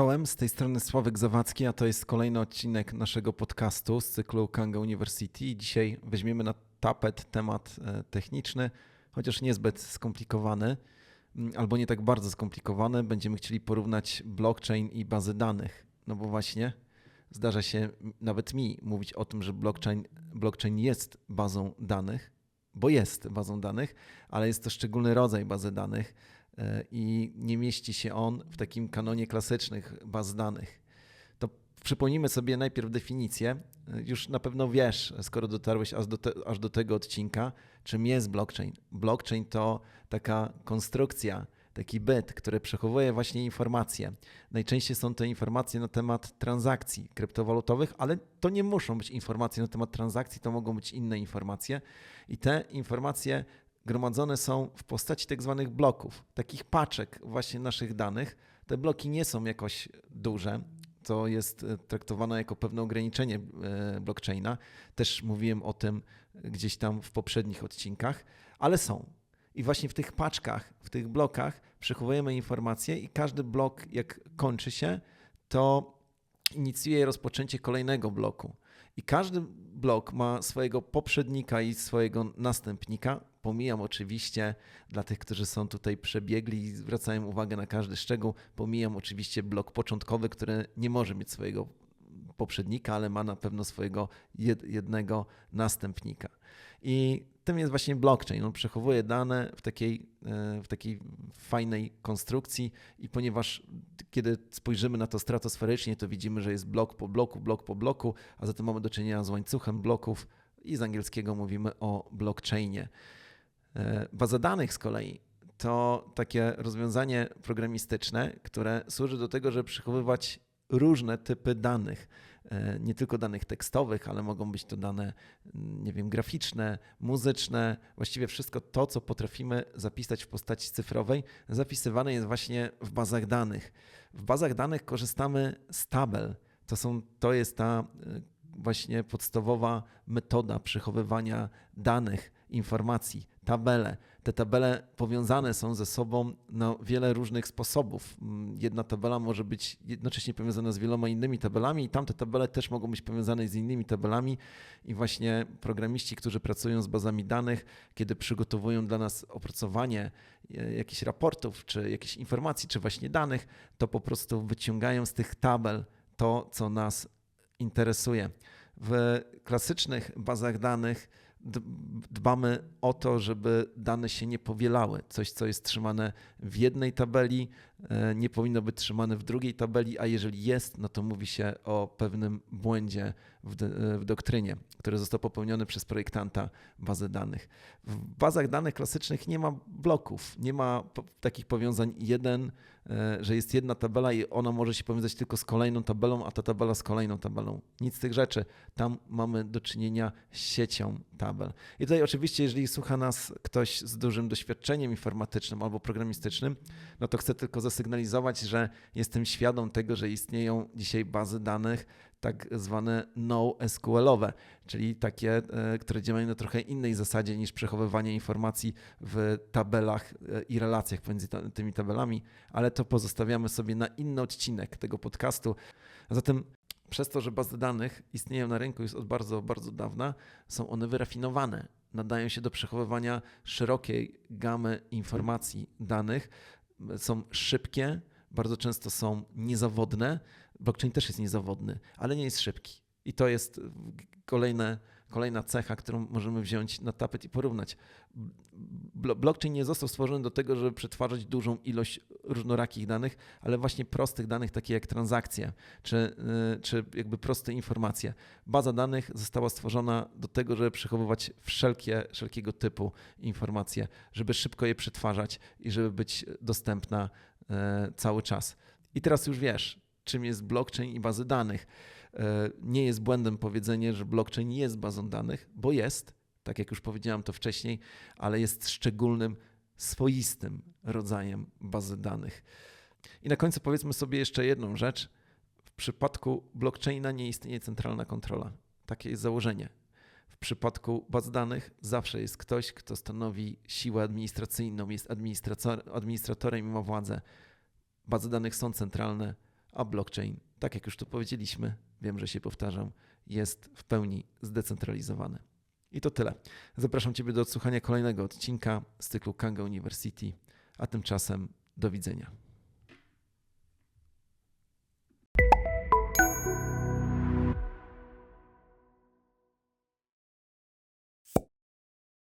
Czołem, z tej strony Sławek Zawadzki, a to jest kolejny odcinek naszego podcastu z cyklu Kanga University. Dzisiaj weźmiemy na tapet temat e, techniczny, chociaż niezbyt skomplikowany, mm, albo nie tak bardzo skomplikowany. Będziemy chcieli porównać blockchain i bazy danych. No bo właśnie zdarza się nawet mi mówić o tym, że blockchain, blockchain jest bazą danych, bo jest bazą danych, ale jest to szczególny rodzaj bazy danych i nie mieści się on w takim kanonie klasycznych baz danych. To przypomnijmy sobie najpierw definicję. E, już na pewno wiesz, skoro dotarłeś aż do, te, aż do tego odcinka, czym jest blockchain. Blockchain to taka konstrukcja, taki byt, który przechowuje właśnie informacje. Najczęściej są to informacje na temat transakcji kryptowalutowych, ale to nie muszą być informacje na temat transakcji, to mogą być inne informacje. I te informacje gromadzone są w postaci tak zwanych bloków, takich paczek właśnie naszych danych. Te bloki nie są jakoś duże, to jest e, traktowane jako pewne ograniczenie e, blockchaina. Też mówiłem o tym gdzieś tam w poprzednich odcinkach, ale są. I właśnie w tych paczkach, w tych blokach przechowujemy informacje i każdy blok, jak kończy się, to inicjuje rozpoczęcie kolejnego bloku. I każdy blok ma swojego poprzednika i swojego następnika. Pomijam oczywiście dla tych, którzy są tutaj przebiegli i zwracają uwagę na każdy szczegół, pomijam oczywiście blok początkowy, który nie może mieć swojego poprzednika, ale ma na pewno swojego jednego następnika. I tym jest właśnie blockchain. On przechowuje dane w takiej, e, w takiej fajnej konstrukcji i ponieważ kiedy spojrzymy na to stratosferycznie, to widzimy, że jest blok po bloku, blok po bloku, a zatem mamy do czynienia z łańcuchem bloków i z angielskiego mówimy o blockchainie. E, baza danych z kolei to takie rozwiązanie programistyczne, które służy do tego, żeby przechowywać różne typy danych. E, nie tylko danych tekstowych, ale mogą być to dane, nie wiem, graficzne, muzyczne, właściwie wszystko to, co potrafimy zapisać w postaci cyfrowej, zapisywane jest właśnie w bazach danych. W bazach danych korzystamy z tabel. To, są, to jest ta właśnie podstawowa metoda przechowywania danych, informacji, tabele. Te tabele powiązane są ze sobą na wiele różnych sposobów. Jedna tabela może być jednocześnie powiązana z wieloma innymi tabelami, i tamte tabele też mogą być powiązane z innymi tabelami. I właśnie programiści, którzy pracują z bazami danych, kiedy przygotowują dla nas opracowanie e, jakichś raportów, czy jakichś informacji, czy właśnie danych, to po prostu wyciągają z tych tabel to, co nas interesuje. W klasycznych bazach danych dbamy o to, żeby dane się nie powielały. Coś, co jest trzymane w jednej tabeli, nie powinno być trzymane w drugiej tabeli, a jeżeli jest, no to mówi się o pewnym błędzie w, w doktrynie, który został popełniony przez projektanta bazy danych. W bazach danych klasycznych nie ma bloków, nie ma takich powiązań jeden, e, że jest jedna tabela i ona może się powiązać tylko z kolejną tabelą, a ta tabela z kolejną tabelą. Nic z tych rzeczy. Tam mamy do czynienia z siecią tabel. I tutaj oczywiście, jeżeli słucha nas ktoś z dużym doświadczeniem informatycznym albo programistycznym, no to chcę tylko zasygnalizować, że jestem świadom tego, że istnieją dzisiaj bazy danych, tak zwane NoSQL-owe, czyli takie, e, które działają na trochę innej zasadzie niż przechowywanie informacji w tabelach e, i relacjach pomiędzy tymi tabelami, ale to pozostawiamy sobie na inny odcinek tego podcastu. A zatem przez to, że bazy danych istnieją na rynku już od bardzo, bardzo dawna, są one wyrafinowane. Nadają się do przechowywania szerokiej gamy informacji, danych. Są szybkie, bardzo często są niezawodne. Blockchain też jest niezawodny, ale nie jest szybki. I to jest kolejne, kolejna cecha, którą możemy wziąć na tapet i porównać. Blockchain nie został stworzony do tego, żeby przetwarzać dużą ilość różnorakich danych, ale właśnie prostych danych, takie jak transakcje, czy, y, czy jakby proste informacje. Baza danych została stworzona do tego, żeby przechowywać wszelkie, wszelkiego typu informacje, żeby szybko je przetwarzać i żeby być dostępna y, cały czas. I teraz już wiesz, czym jest blockchain i bazy danych. E, nie jest błędem powiedzenie, że blockchain jest bazą danych, bo jest, tak jak już powiedziałem to wcześniej, ale jest szczególnym, swoistym rodzajem bazy danych. I na końcu powiedzmy sobie jeszcze jedną rzecz. W przypadku blockchaina nie istnieje centralna kontrola. Takie jest założenie. W przypadku baz danych zawsze jest ktoś, kto stanowi siłę administracyjną, jest administratorem i ma władzę. Bazy danych są centralne, a blockchain, tak jak już tu powiedzieliśmy, wiem, że się powtarzam, jest w pełni zdecentralizowany. I to tyle. Zapraszam Ciebie do odsłuchania kolejnego odcinka z cyklu Kanga University, a tymczasem do widzenia.